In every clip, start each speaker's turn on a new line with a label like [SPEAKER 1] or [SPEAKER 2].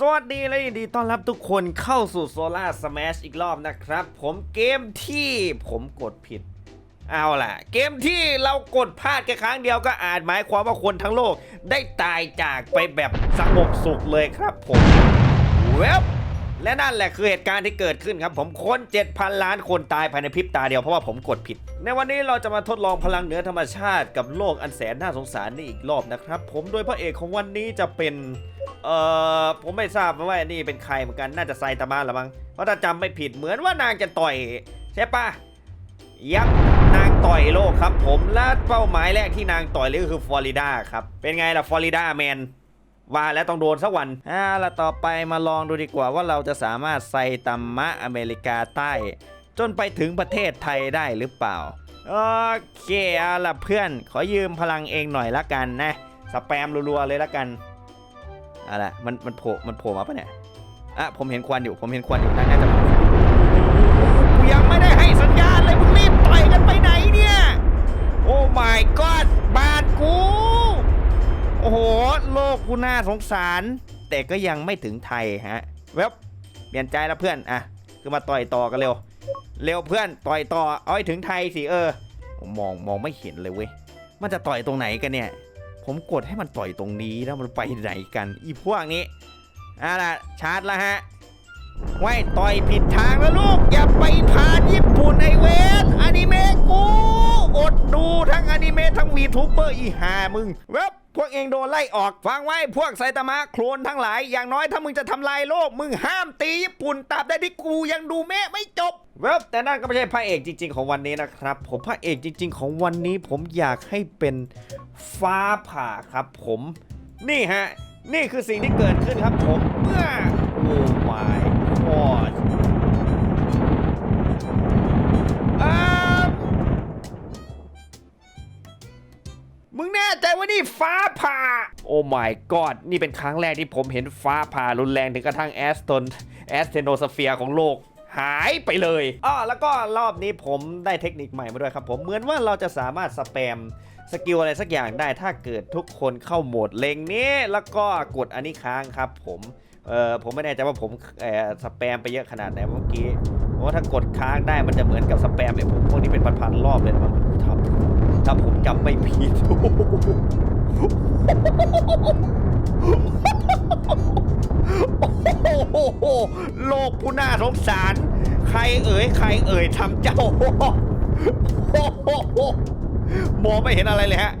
[SPEAKER 1] สวัสดีและยินดีต้อนรับทุกคนเข้าสู่ Solar Smash อีกรอบนะครับ ผมเกมที่ผมกดผิด เอาล่ะ เกมที่เรากดพลาดแค่ครั้งเดียวก็อาจหมายความว่าคนทั้งโลกได้ตายจากไปแบบสงบสุขเลยครับผมเว็บ และนั่นแหละคือเหตุการณ์ที่เกิดขึ้นครับ ผมคน 7,000 ล้านคนตายภายในพริบตาเดียวเพราะว่าผมกดผิด ในวันนี้เราจะมาทดลองพลังเหนือธรรมชาติกับโลกอันแสนน่าสงสารนี่อีกรอบนะครับ ผมโดยพระเอกของวันนี้จะเป็นเอ่อผมไม่ทราบว่านี่เป็นใครเหมือนกันน่าจะไซตามะละมั้งเพราะถ้าจำไม่ผิดเหมือนว่านางจะต่อย ใช่ปะยับนางต่อยโลกครับ ผมและเป้าหมายแรกที่นางต่อยเลยก็คือฟลอริดาครับเป็นไงล่ะฟลอริดาแมน ว่าแล้วต้องโดนสักวันอ่าล่ะต่อไปมาลองดูดีกว่าว่าเราจะสามารถไซตัมะอเมริกาใต้ จนไปถึงประเทศไทยได้หรือเปล่า โอเคเอาล่ะเพื่อน ขอยืมพลังเองหน่อยละกันนะ สแปมรัวๆเลยละกันอะล่ะมันมันโผล่มันโผล่มาปะเนี่ยอะผมเห็นควันอยู่ผมเห็นควันอยู่น่าจะ กูน่าสงสาร แต่ก็ยังไม่ถึงไทยฮะเว็บเปลี่ยนใจแล้วเพื่อนอะคือมาต่อยต่อกันเร็ว เร็วเพื่อนต่อยต่อเอาให้ถึงไทยสิเออมองมองไม่เห็นเลยเว้ยมันจะต่อยตรงไหนกันเนี่ย ผมกดให้มันต่อยตรงนี้แล้วมันไปไหนกัน อีพวกนี้อะล่ะชาร์จแล้วฮะไว้ต่อยผิดทางแล้วลูก อย่าไปผ่านญี่ปุ่นไอเวนอนิเมะกู อดดู เมะทั้งวีทูเบอร์อีหามึงเว็บพวกเองโดนไล่ออก ฟังไว้พวกไซตามะโคลนทั้งหลาย อย่างน้อยถ้ามึงจะทำลายโลก มึงห้ามตีญี่ปุ่นตราบใดที่กูยังดูเมะไม่จบ เว็บแต่นั่นก็ไม่ใช่พระเอกจริง ๆ ของวันนี้นะครับ ผมพระเอกจริง ๆ ของวันนี้ผมอยากให้เป็นฟ้าผ่าครับผม นี่ฮะ นี่คือสิ่งที่เกิดขึ้นครับผมเมื่อโอ้ my god มึงแน่ใจว่านี่ฟ้าผ่า โอ้ my god นี่เป็นครั้งแรกที่ผมเห็นฟ้าผ่ารุนแรงถึงกระทั่งแอสตันแอสเทโนสเฟียร์ของโลกหายไปเลยอ้อแล้วก็รอบนี้ผมได้เทคนิคใหม่มาด้วยครับผม เหมือนว่าเราจะสามารถสแปมสกิลอะไรสักอย่างได้ถ้าเกิดทุกคนเข้าโหมดเล็งนี้ แล้วก็กดอันนี้ค้างครับผม เออผมไม่แน่ใจว่าผมเอสแปมไปเยอะขนาดไหนเมื่อกี้เพราะว่าถ้ากดค้างได้มันจะเหมือนกับสแปมไอ้ผมพวกนี้เป็นพันๆรอบเลยนะถ้า ถ้าผมจำไม่ผิดโอ้โหโลกผู้น่าสงสาร ใครเอ่ยใครเอ่ยทำเจ้าโอ้โหมองไม่เห็นอะไรเลยฮะ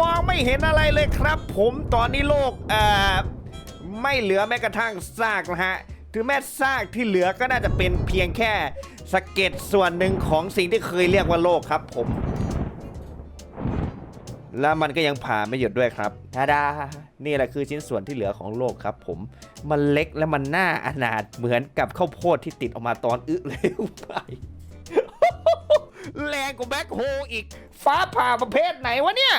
[SPEAKER 1] มองไม่เห็นอะไรเลยครับ ผมตอนนี้โลกเอ่อไม่เหลือแม้กระทั่งซากนะฮะถึงแม้ซากที่เหลือก็น่าจะเป็นเพียงแค่สเก็ดส่วนหนึ่งของสิ่งที่เคยเรียกว่าโลกครับ ผม แล้วมันก็ยังผ่าไม่หยุดด้วยครับทาดา นี่แหละคือชิ้นส่วนที่เหลือของโลกครับผม มันเล็กและมันน่าอนาถเหมือนกับข้าวโพดที่ติดออกมาตอนอึเลยไป แรงกว่าแบ็คโฮอีก ฟ้าผ่าประเภทไหนวะเนี่ย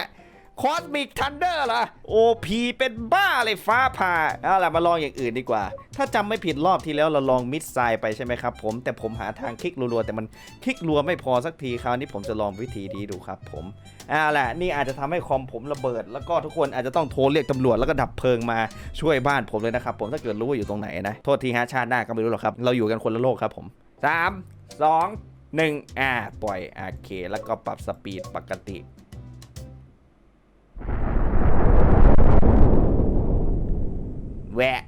[SPEAKER 1] คอสมิกทันเดอร์เหรอโอพีเป็นบ้าเลยฟ้าผ่าเอาล่ะมาลองอย่างอื่นดีกว่า ถ้าจำไม่ผิดรอบที่แล้วเราลองมิดไซไปใช่ไหมครับผมแต่ผมหาทางคลิกรัวๆแต่มันคลิกรัวไม่พอสักทีคราวนี้ผมจะลองวิธีนี้ดูครับผมเอาล่ะนี่อาจจะทำให้คอมผมระเบิด แล้วก็ทุกคนอาจจะต้องโทรเรียกตำรวจแล้วก็ดับเพลิงมาช่วยบ้านผมเลยนะครับผมถ้าเกิดรู้ว่าอยู่ตรงไหนนะโทษทีฮะชาติหน้าก็ไม่รู้หรอกครับเราอยู่กันคนละโลกครับผมสามสองหนึ่งอ่าปล่อยโอเค แล้วก็ปรับสปีดปกติ แวะ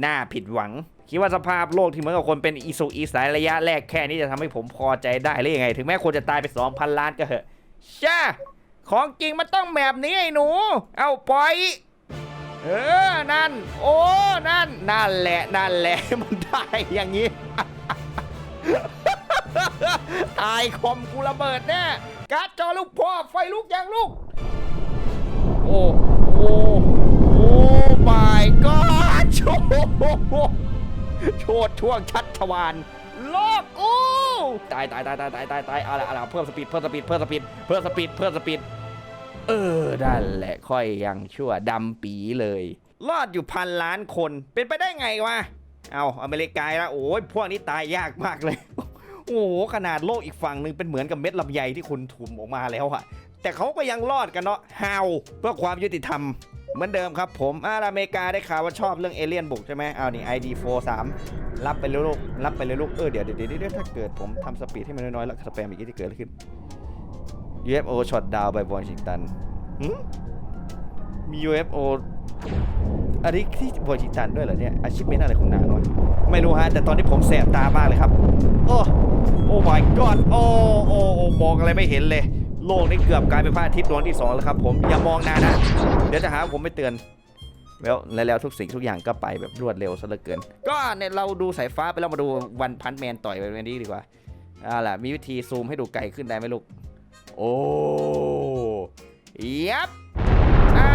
[SPEAKER 1] หน้าผิดหวัง คิดว่าสภาพโลกที่เหมือนกับคนเป็นอีสุอีสายระยะแรกแค่นี้จะทำให้ผมพอใจได้หรือยังไง ถึงแม้คนจะตายไป 2,000 ล้านก็เหอะช่าของจริงมันต้องแบบนี้ไอ้หนู เอาปล่อย เออ นั่น โอ้ นั่น นั่นแหละ นั่นแหละ มันได้อย่างนี้ ตายคอมกูระเบิดแน่การ์ดจอลูกพ่อไฟลุกยังลูก โอ้ my god โช ว์โชดช่วงชัดชวานโลกกูตายตายตายตายตายตายตายเอาละเอาละเพิ่มสปีดเพิ่มสปีดเพิ่มสปีดเพิ่มสปีดเพิ่มสปีดเออนั่นแหละค่อยยังชั่วดำปีเลย รอดอยู่พันล้านคนเป็นไปได้ไงวะเอาอเมริกาแล้วโอ้ยพวกนี้ตายยากมากเลย โอ้โหขนาดโลกอีกฝั่งหนึ่งเป็นเหมือนกับเม็ดลำไยที่คุณถุมออกมาแล้วอะแต่เขาก็ยังรอดกันเนาะฮาวเพื่อความยุติธรรม เหมือนเดิมครับผมอ่าอเมริกาได้ข่าวว่าชอบเรื่องเอเลี่ยนบุกใช่ไหมเอานี่ ID 4 3รับไปเลยลูก รับไปเลยลูก เออเดี๋ยวเดี๋ยวเดี๋ยวถ้าเกิดผมทำสปีดให้มันน้อยๆ แล้วสแปมอีกที่เกิดขึ้น UFO ช็อตดาวไปวอชิงตันมี UFO อันนี้ที่วอชิงตันด้วยเหรอเนี่ยอาชีพเมนอะไรของนางวะไม่รู้ฮะ แต่ตอนนี้ผมแสบตามากเลยครับ โอ้โอ้ my god โอ้โอ้โอ้มองอะไรไม่เห็นเลย โลกนี้เกือบกลายเป็นพระอาทิตย์ดวงที่สองแล้วครับผมอย่ามองนานนะ เดี๋ยวจะหาว่าผมไม่เตือน แล้วและแล้วทุกสิ่งทุกอย่างก็ไปแบบรวดเร็วซะเหลือเกิน ก็เนี่ยเราดูสายฟ้าไปแล้วมาดูวันพันแมนต่อยไปวันนี้ดีกว่าเอาล่ะมีวิธีซูมให้ดูไกลขึ้นได้ไหมลูก โอ้ยับอ่า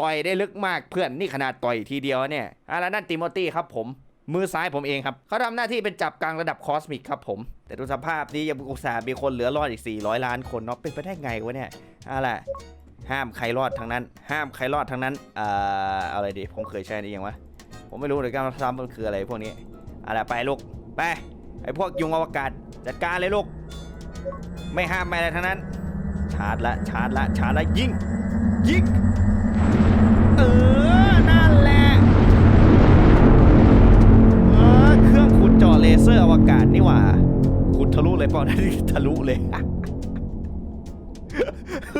[SPEAKER 1] ต่อยได้ลึกมากเพื่อนนี่ขนาดต่อยทีเดียวเนี่ยอะแล้วนั่นติโมตี้ครับผม มือซ้ายผมเองครับเขาทำหน้าที่เป็นจับกลางระดับคอสมิกครับผม แต่ดูสภาพนี้ยังอุตส่าห์มีคนเหลือรอดอีก 400 ล้านคนเนาะเป็นไปได้ไงวะเนี่ยอะไรห้ามใครรอดทั้งนั้น ห้ามใครรอดทั้งนั้นเอ่ออาอะไรดีผมเคยใช้นี่ยังวะผมไม่รู้เลยการทำมันคืออะไรพวกนี้อะไรไปลูกไปไอพวกยุงอวกาศจัดการเลยลูกไม่ห้ามไม่อะไรทั้งนั้น ชาร์จละชาร์จละชาร์จละยิงยิง เลยเปล่านั่นทะลุเลย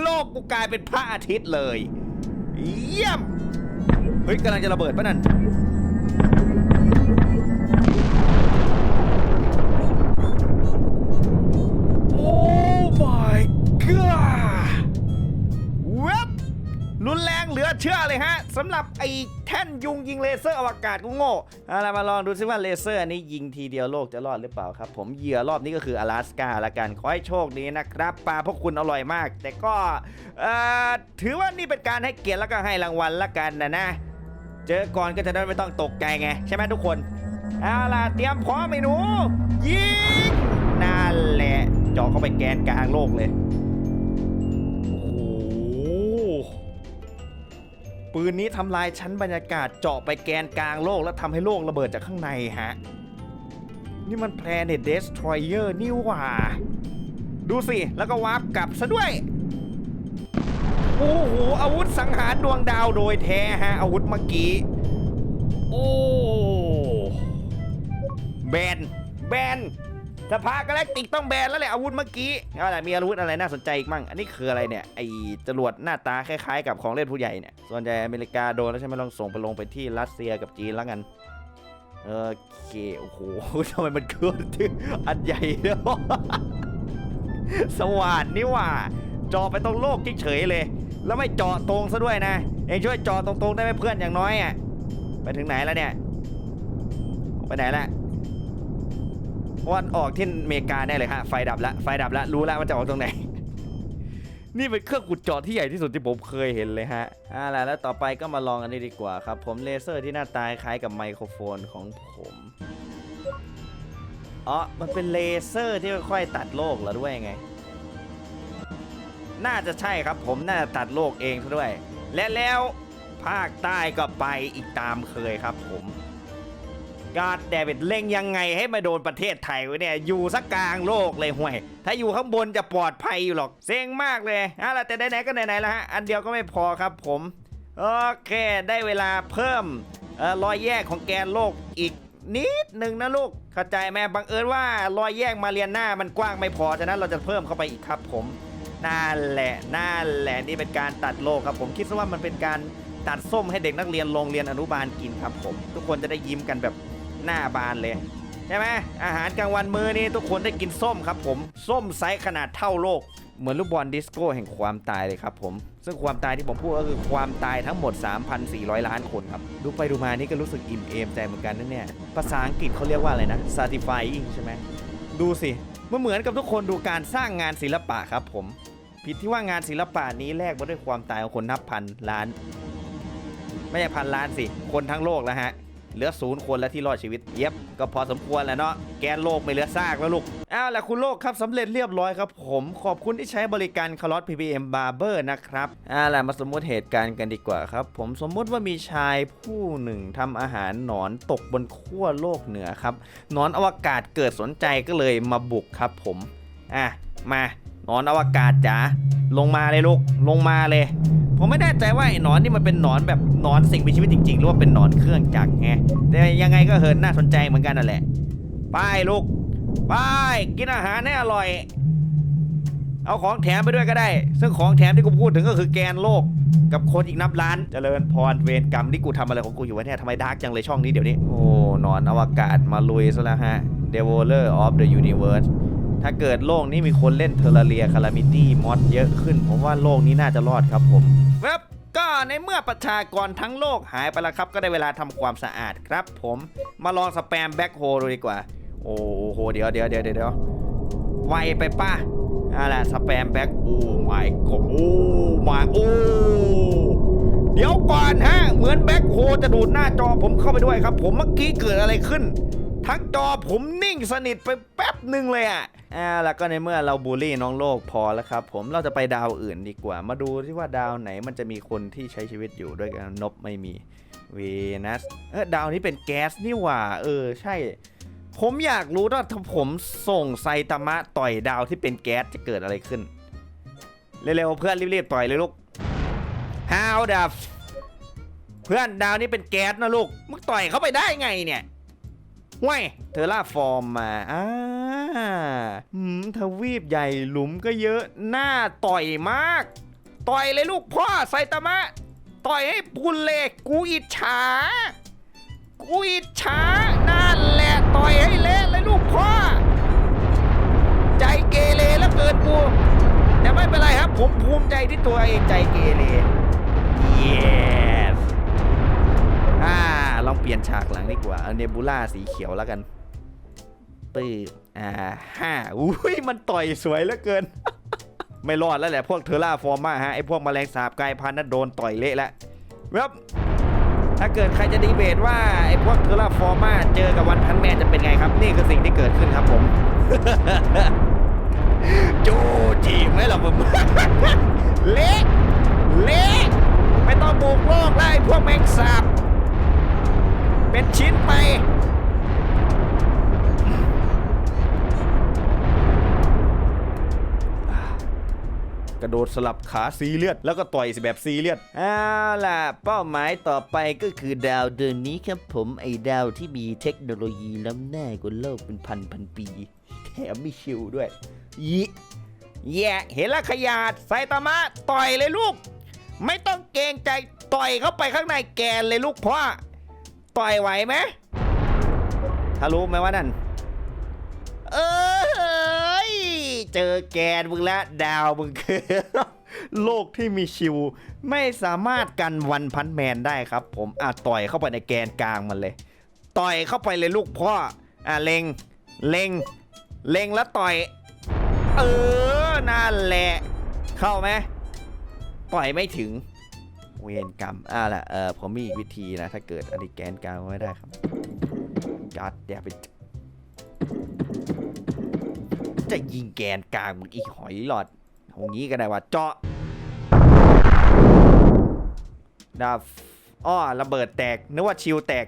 [SPEAKER 1] โลกกูกลายเป็นพระอาทิตย์เลย เยี่ยม เฮ้ยกำลังจะระเบิดปะนั่น ลือเชื่อเลยฮะสำหรับไอ้แท่นยุงยิงเลเซอร์อวกาศกูโง่เอาล่ะมาลองดูซิว่าเลเซอร์อันนี้ยิงทีเดียวโลกจะรอดหรือเปล่าครับผมเหยื่อรอบนี้ก็คือ阿拉สกาละกันขอให้โชคดีนะครับปลาพวกคุณอร่อยมาก แต่ก็เอ่อถือว่านี่เป็นการให้เกียรติแล้วก็ให้รางวัลละกันนะนะ เจอก่อนก็จะได้ไม่ต้องตกใจไง ใช่ไหมทุกคนเอาล่ะเตรียมพร้อมไอ้หนูยิงนั่นแหละเจาะเข้าไปแกนกลางโลกเลย ปืนนี้ทำลายชั้นบรรยากาศเจาะไปแกนกลางโลก แล้วทำให้โลกระเบิดจากข้างในฮะ นี่มัน Planet Destroyer นี่หว่า ดูสิ แล้วก็วาร์ปกลับซะด้วย โอ้โห อาวุธสังหารดวงดาวโดยแท้ฮะ อาวุธเมื่อกี้ โอ้ แบน แบน สภากาแล็กติกต้องแบนแล้วแหละอาวุธเมื่อกี้เอาล่ะมีอาวุธอะไรน่าสนใจอีกมั่ง อันนี้คืออะไรเนี่ยไอจรวดหน้าตาคล้ายๆ กับของเล่นผู้ใหญ่เนี่ย ส่วนใหญ่อเมริกาโดนแล้วใช่ไหมลองส่งไปลงไปที่รัสเซียกับจีนแล้วกันโอเคโอ้โหทำไมมันเคลื่อนที่อันใหญ่เนาะสว่านนี่ว่าจอไปตรงโลกเฉยๆเลย แล้วไม่เจาะตรงซะด้วยนะ เองช่วยเจาะตรงๆได้ไหมเพื่อนอย่างน้อยอะไปถึงไหนแล้วเนี่ยไปไหนละ วันออกที่อเมริกาแน่เลยฮะ ไฟดับละไฟดับละรู้แล้วว่าจะออกตรงไหน นี่เป็นเครื่องขุดเจาะที่ใหญ่ที่สุดที่ผมเคยเห็นเลยฮะอ่าล่ะแล้วต่อไปก็มาลองอันนี้ดีกว่าครับ ผมเลเซอร์ที่หน้าตาคล้ายกับไมโครโฟนของผมอ๋อมันเป็นเลเซอร์ที่ค่อยๆตัดโลกเหรอด้วยไง น่าจะใช่ครับผมน่าจะตัดโลกเองซะด้วย และแล้วภาคใต้ก็ไปอีกตามเคยครับผม กาดแดวิดเล็งยังไงให้มาโดนประเทศไทยวะเนี่ย อยู่สักกลางโลกเลยห่วย ถ้าอยู่ข้างบนจะปลอดภัยอยู่หรอก เซ็งมากเลยเอาล่ะแต่ไหนๆก็ไหนๆแล้วฮะ อันเดียวก็ไม่พอครับผม โอเค ได้เวลาเพิ่มเอ่อรอยแยกของแกนโลกอีกนิดหนึ่งนะลูก เข้าใจไหมบังเอิญว่ารอยแยกมาเรียนหน้ามันกว้างไม่พอ ฉะนั้นเราจะเพิ่มเข้าไปอีกครับผมนั่นแหละนั่นแหละนี่เป็นการตัดโลกครับผมคิดซะว่ามันเป็นการตัดส้มให้เด็กนักเรียนโรงเรียนอนุบาลกินครับผม ทุกคนจะได้ยิ้มกันแบบ หน้าบานเลยใช่ไหมอาหารกลางวันมื้อนี้ทุกคนได้กินส้มครับผม ส้มไซส์ขนาดเท่าโลก เหมือนลูกบอลดิสโก้แห่งความตายเลยครับผม ซึ่งความตายที่ผมพูดก็คือความตายทั้งหมด 3,400 ล้านคนครับ ดูไปดูมานี่ก็รู้สึกอิ่มเอมใจเหมือนกันนะเนี่ย ภาษาอังกฤษเขาเรียกว่าอะไรนะ certifying ใช่ไหมดูสิมันเหมือนกับทุกคนดูการสร้างงานศิลปะครับผม ผิดที่ว่างานศิลปะนี้แลกมาด้วยความตายของคนนับพันล้าน ไม่ใช่พันล้านสิ คนทั้งโลกแล้วฮะ เหลือศูนย์คนแล้วที่รอดชีวิต เย็บ ก็พอสมควรแล้วเนาะ แกนโลกไม่เหลือซากแล้วลูกเอาวแหละคุณโลกครับสำเร็จเรียบร้อยครับผม ขอบคุณที่ใช้บริการคาร์ลอต PPM Barber นะครับเอาวแหละมาสมมติเหตุการณ์กันดีกว่าครับ ผมสมมุติว่ามีชายผู้หนึ่งทำอาหารหนอนตกบนขั้วโลกเหนือครับ หนอนอวกาศเกิดสนใจก็เลยมาบุกครับผม อะ มา หนอนอวกาศจ๋า ลงมาเลยลูก ลงมาเลย ผมไม่แน่ใจว่าไอ้หนอนนี่มันเป็นหนอนแบบหนอนสิ่งมีชีวิตจริงๆ หรือว่าเป็นหนอนเครื่องจักรไงแต่ยังไงก็เหินน่าสนใจเหมือนกันนั่นแหละไปลูกไปกินอาหารให้อร่อย เอาของแถมไปด้วยก็ได้ ซึ่งของแถมที่กูพูดถึงก็คือแกนโลกกับคนอีกนับล้านเจริญพรเวรกรรมที่กูทำอะไรของกูอยู่วะเนี่ยทำไมดาร์กจังเลยช่องนี้เดี๋ยวนี้ โอ้หนอนอวกาศมาลุยซะแล้วฮะ Devoler of the Universe ถ้าเกิดโลกนี้มีคนเล่นเทอร์เรียคารามิตี้มอดเยอะขึ้น ผมว่าโลกนี้น่าจะรอดครับผม เว็บก็ในเมื่อประชากรทั้งโลกหายไปแล้วครับ ก็ได้เวลาทำความสะอาดครับ ผมมาลองสแปมแบ็คโฮดูดีกว่า โอ้โหเดี๋ยวเดี๋ยวเดี๋ยวเดี๋ยวไวไปป่ะอะไรสแปมแบ็คโอ้ my god โอ้ my โอ้เดี๋ยวก่อนฮะ เหมือนแบ็คโฮจะดูดหน้าจอผมเข้าไปด้วยครับ ผมเมื่อกี้เกิดอะไรขึ้น ทั้งจอผมนิ่งสนิทไปแป๊บหนึ่งเลยอะ อ่าแล้วก็ในเมื่อเราบูลลี่น้องโลกพอแล้วครับ ผมเราจะไปดาวอื่นดีกว่า มาดูที่ว่าดาวไหนมันจะมีคนที่ใช้ชีวิตอยู่ด้วยกันนบไม่มีเวนัสเออดาวนี้เป็นแก๊สนี่หว่า เออใช่ ผมอยากรู้ว่าถ้าผมส่งไซตามะต่อยดาวที่เป็นแก๊สจะเกิดอะไรขึ้น เร็วๆเพื่อนรีบๆต่อยเลยลูก How the เพื่อนดาวนี้เป็นแก๊สนะลูกมึงต่อยเขาไปได้ไงเนี่ย ว้ยเธอล่าฟอร์มมา อ่าหืมทวีปใหญ่หลุมก็เยอะหน้าต่อยมาก ต่อยเลยลูกพ่อไซตามะ ต่อยให้พุนเลยกูอิจฉา กูอิจฉา นั่นแหละ ต่อยให้เละเลยลูกพ่อ ใจเกเรแล้วเกินกูแต่ไม่เป็นไรครับ ผมภูมิใจที่ตัวเองใจเกเร yes อ่า ลองเปลี่ยนฉากหลังดีกว่า เอาเนบูล่าสีเขียวแล้วกันปื้ดอ่าห้าอุ้ยมันต่อยสวยเหลือเกิน ไม่รอดแล้วแหละพวกเทอร่าฟอร์มาฮะไอพวกแมลงสาบกายพันธุ์นั้นโดนต่อยเละแล้วเว็บถ้าเกิดใครจะดีเบตว่าไอพวกเทอร่าฟอร์มาเจอกับวันพันแมนจะเป็นไงครับ นี่คือสิ่งที่เกิดขึ้นครับผมจูจีไหมล่ะผมเละเละไม่ต้องบุกโลกไล่พวกแมงสาบ เป็นชิ้นไป กระโดดสลับขาซีเลียดแล้วก็ต่อยแบบซีเลียดเอาล่ะ เป้าหมายต่อไปก็คือดาวเดือนนี้ครับผมไอ้ดาวที่มีเทคโนโลยีล้ำหน้ากว่าโลกเป็นพันพันปี แถมมีชิวด้วยยิแย่เห็นแล้วขยาดไซตามะต่อยเลยลูก ไม่ต้องเกรงใจต่อยเข้าไปข้างในแกนเลยลูกพ่อ ต่อยไหวไหมถ้ารู้ไหมว่านั่น เอ้ย เจอแกนมึงแล้วดาวมึงคือโลกที่มีชิว ไม่สามารถกันวันพันแมนได้ครับ ผมอะต่อยเข้าไปในแกนกลางมันเลย ต่อยเข้าไปเลยลูกพ่ออะเล็งเล็งเล็งแล้วต่อย เออนั่นแหละ เข้าไหมต่อยไม่ถึง เวรกรรมอะล่ะเออผมมีอีกวิธีนะถ้าเกิดอันนี้แกนกลางไม่ได้ครับจัดเดี๋ยวไปจะยิงแกนกลางมึงอีหอยหลอดตรงนี้ก็ได้ว่าเจาะดาบอ้อระเบิดแตกนึกว่าชิวแตก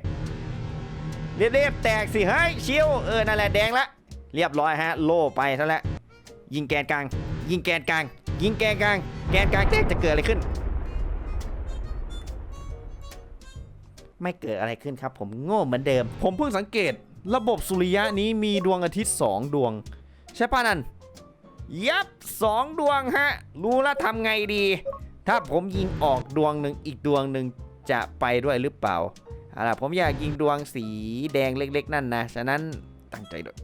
[SPEAKER 1] เรียบๆแตกสิเฮ้ยชิวเออนั่นแหละแดงละ เรียบร้อยฮะ โล่ไปซะแล้วยิงแกนกลาง ยิงแกนกลาง ยิงแกนกลาง แกนกลางแตกจะเกิดอะไรขึ้น ไม่เกิดอะไรขึ้นครับ ผมโง่เหมือนเดิม ผมเพิ่งสังเกต ระบบสุริยะนี้มีดวงอาทิตย์ 2 ดวง ใช่ป่ะนั่นยับสองดวงฮะ รู้แล้วทำไงดี ถ้าผมยิงออกดวงหนึ่งอีกดวงหนึ่งจะไปด้วยหรือเปล่าเอาล่ะผมอยากยิงดวงสีแดงเล็ก ๆ นั่นนะฉะนั้นตั้งใจด้วย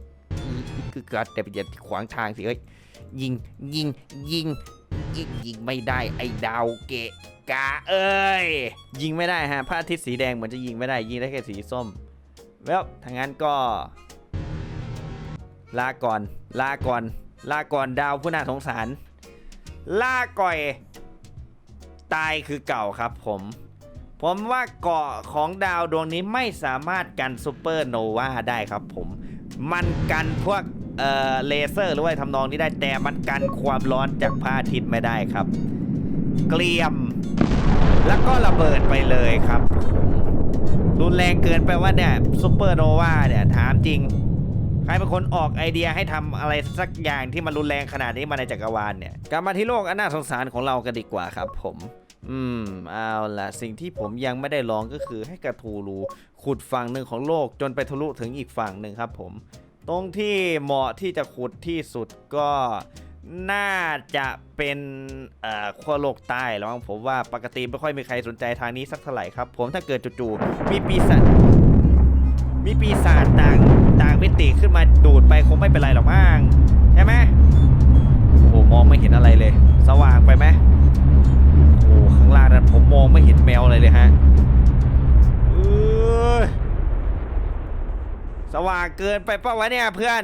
[SPEAKER 1] คือกัดแต่อย่าขวางทางสิเอ้ยยิงยิงยิง ยิงยิงไม่ได้ไอ้ดาวเกะกาเอ้ย ยิงไม่ได้ฮะพระอาทิตย์สีแดงเหมือนจะยิงไม่ได้ยิงได้แค่สีส้ม แล้วถ้างั้นก็ ลาก่อน ลาก่อน ลาก่อนดาวผู้น่าสงสาร ลาก่อย ตายคือเก่าครับผม ผมว่าเกาะของดาวดวงนี้ไม่สามารถกันซูเปอร์โนวาได้ครับผม มันกันพวก เอ่อเลเซอร์หรือว่าทำนองนี้ได้แต่มันกันความร้อนจากพระอาทิตย์ไม่ได้ครับ เกลียม แล้วก็ระเบิดไปเลยครับ รุนแรงเกินไปว่าเนี่ยซูเปอร์โนวาเนี่ยถามจริง ใครเป็นคนออกไอเดียให้ทำอะไรสักอย่างที่มันรุนแรงขนาดนี้มาในจักรวาลเนี่ยกลับมาที่โลกอันน่าสงสารของเรากันดีกว่าครับผมอืม เอาล่ะสิ่งที่ผมยังไม่ได้ลองก็คือให้กระทูรูขุดฝั่งหนึ่งของโลกจนไปทะลุถึงอีกฝั่งหนึ่งครับผม ตรงที่เหมาะที่จะขุดที่สุดก็น่าจะเป็นขั้วโลกใต้แล้วผมว่าปกติไม่ค่อยมีใครสนใจทางนี้สักเท่าไหร่ครับ ผมถ้าเกิดจู่ๆมีปีศาจมีปีศาจต่างต่างมิติขึ้นมาดูดไปคงไม่เป็นไรหรอกมั้งใช่ไหมโอ้โหมองไม่เห็นอะไรเลย สว่างไปไหมโอ้ข้างล่างนั้นผมมองไม่เห็นแมวอะไรเลยฮะอ้ย สว่างเกินไปเปล่าวะเนี่ยเพื่อน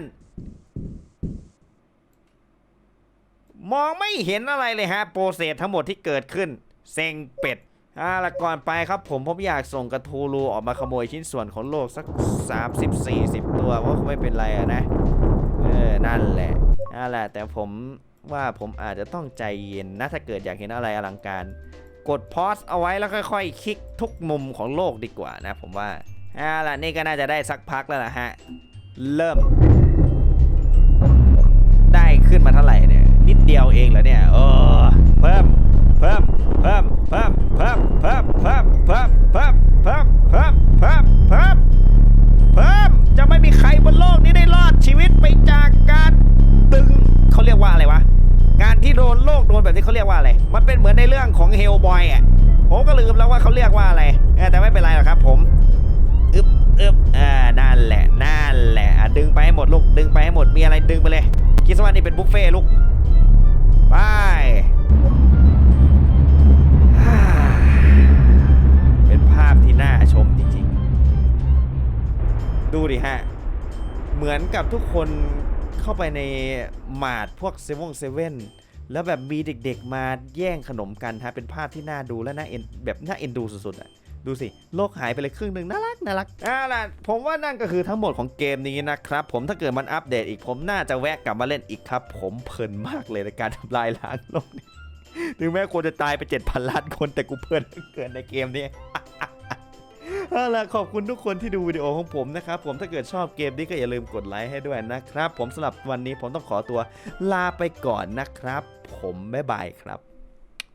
[SPEAKER 1] มองไม่เห็นอะไรเลยฮะ โปรเซสทั้งหมดที่เกิดขึ้น เซ็งเป็ดอ่าละก่อนไปครับผมผมอยากส่งกระทูรูออกมาขโมยชิ้นส่วนของโลกสัก 30-40 ตัวว่าไม่เป็นไรอะนะ เออ นั่นแหละนั่นแหละ แต่ผมว่าผมอาจจะต้องใจเย็นนะ ถ้าเกิดอยากเห็นอะไรอลังการ กดพอสเอาไว้แล้วค่อยๆ คลิกทุกมุมของโลกดีกว่านะผมว่า อ่าล่ะนี่ก็น่าจะได้สักพักแล้วล่ะฮะ เริ่ม ได้ขึ้นมาเท่าไหร่เนี่ย นิดเดียวเองเหรอเนี่ยเออเพิ่ม เพิ่ม เพิ่ม เพิ่ม เพิ่ม เพิ่ม เพิ่ม เพิ่ม เพิ่ม เพิ่ม เพิ่ม เพิ่ม เพิ่ม เพิ่ม จะไม่มีใครบนโลกนี้ได้รอดชีวิตไปจากการตึงเขาเรียกว่าอะไรวะการที่โดนโลกโดนแบบนี้เขาเรียกว่าอะไร มันเป็นเหมือนในเรื่องของเฮลบอยอะ ผมก็ลืมแล้วว่าเขาเรียกว่าอะไร แต่ไม่เป็นไรหรอกครับผม อึบอึบอ่านั่นแหละนั่นแหละอะดึงไปให้หมดลูกดึงไปให้หมดมีอะไรดึงไปเลยคิดซะว่านี่เป็นบุฟเฟ่ลูกไปเป็นภาพที่น่าชมจริงๆ ดูดิฮะ เหมือนกับทุกคนเข้าไปในหมาดพวกเซเว่นเซเว่นแล้วแบบมีเด็กๆมาแย่งขนมกันฮะเป็นภาพที่น่าดูและน่าเอ็นแบบน่าเอ็นดูสุดๆอะ ดูสิ โลกหายไปเลยครึ่งหนึ่งน่ารักน่ารักอ่าล่ะผมว่านั่นก็คือทั้งหมดของเกมนี้นะครับ ผมถ้าเกิดมันอัปเดตอีกผมน่าจะแวะกลับมาเล่นอีกครับ ผมเพลินมากเลยในการทำลายล้างโลกนี้ถึงแม้คนจะตายไป7,000ล้านคนแต่กูเพลินเหลือเกินในเกมนี้เอาล่ะขอบคุณทุกคนที่ดูวิดีโอของผมนะครับ ผมถ้าเกิดชอบเกมนี้ก็อย่าลืมกดไลค์ให้ด้วยนะครับ ผมสำหรับวันนี้ผมต้องขอตัวลาไปก่อนนะครับ ผมบ๊ายบายครับ